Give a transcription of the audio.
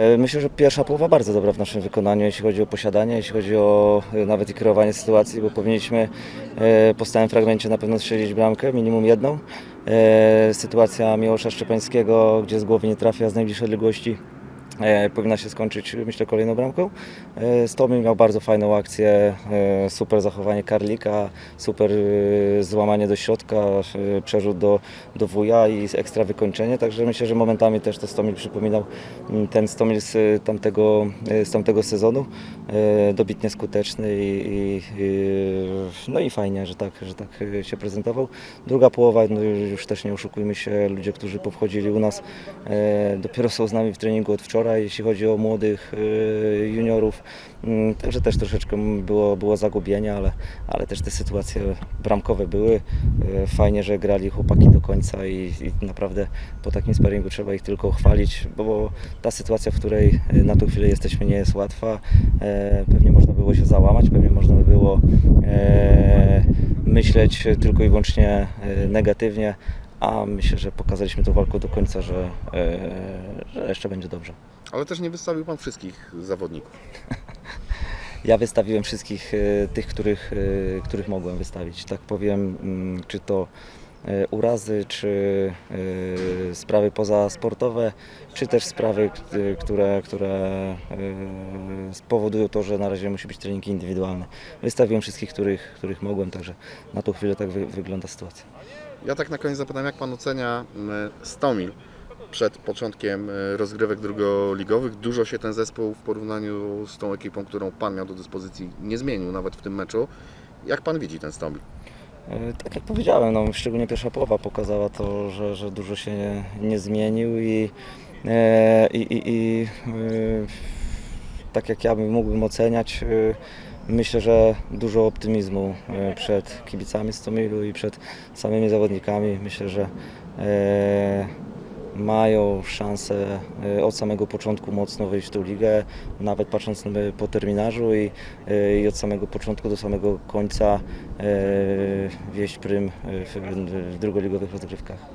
E, Myślę, że pierwsza połowa bardzo dobra w naszym wykonaniu, jeśli chodzi o posiadanie, jeśli chodzi o e, nawet i kierowanie sytuacji, bo powinniśmy e, po stałym fragmencie na pewno strzelić bramkę, minimum jedną. Sytuacja Miłosza Szczepańskiego, gdzie z głowy nie trafia z najbliższej odległości, powinna się skończyć, myślę, kolejną bramką. E, Stomień miał bardzo fajną akcję, e, super zachowanie Karlika, super e, złamanie do środka, e, przerzut do, do wuja i ekstra wykończenie, także myślę, że momentami też to Stomil przypominał mm, ten Stomil z e, tamtego, e, z tamtego sezonu, e, dobitnie skuteczny i, i, no i fajnie, że tak, że tak e, się prezentował. Druga połowa, no już też nie oszukujmy się, ludzie, którzy powchodzili u nas e, dopiero są z nami w treningu od wczoraj, jeśli chodzi o młodych e, juniorów, Mm, także też troszeczkę było, było zagubienia, ale, ale też te sytuacje bramkowe były. E, Fajnie, że grali chłopaki do końca i, i naprawdę po takim sparingu trzeba ich tylko chwalić, bo ta sytuacja, w której e, na tą chwilę jesteśmy nie jest łatwa. Pewnie można było się załamać, pewnie można by było myśleć tylko i wyłącznie negatywnie, a myślę, że pokazaliśmy tą walką do końca, że, e, że jeszcze będzie dobrze. Ale też nie wystawił Pan wszystkich zawodników. Ja wystawiłem wszystkich e, tych, których, e, których mogłem wystawić. Tak powiem, mm, czy to urazy, czy e, sprawy pozasportowe, czy też sprawy, k- które, które e, spowodują to, że na razie musi być trening indywidualny. Wystawiłem wszystkich, których, których mogłem, także na tą chwilę tak wy, wygląda sytuacja. Ja tak na koniec zapytam, jak Pan ocenia Stomil przed początkiem e, rozgrywek drugoligowych? Dużo się ten zespół w porównaniu z tą ekipą, którą Pan miał do dyspozycji, nie zmienił nawet w tym meczu. Jak Pan widzi ten Stomil? E, Tak jak powiedziałem, no, szczególnie pierwsza połowa pokazała to, że, że dużo się nie, nie zmienił i, e, i, i, i e, tak jak ja bym mógłbym oceniać, myślę, że dużo optymizmu przed kibicami Stomilu i przed samymi zawodnikami. Myślę, że mają szansę e, od samego początku mocno wejść w tą ligę, nawet patrząc na- po terminarzu i, e, i od samego początku do samego końca wieść prym w, w drugoligowych rozgrywkach.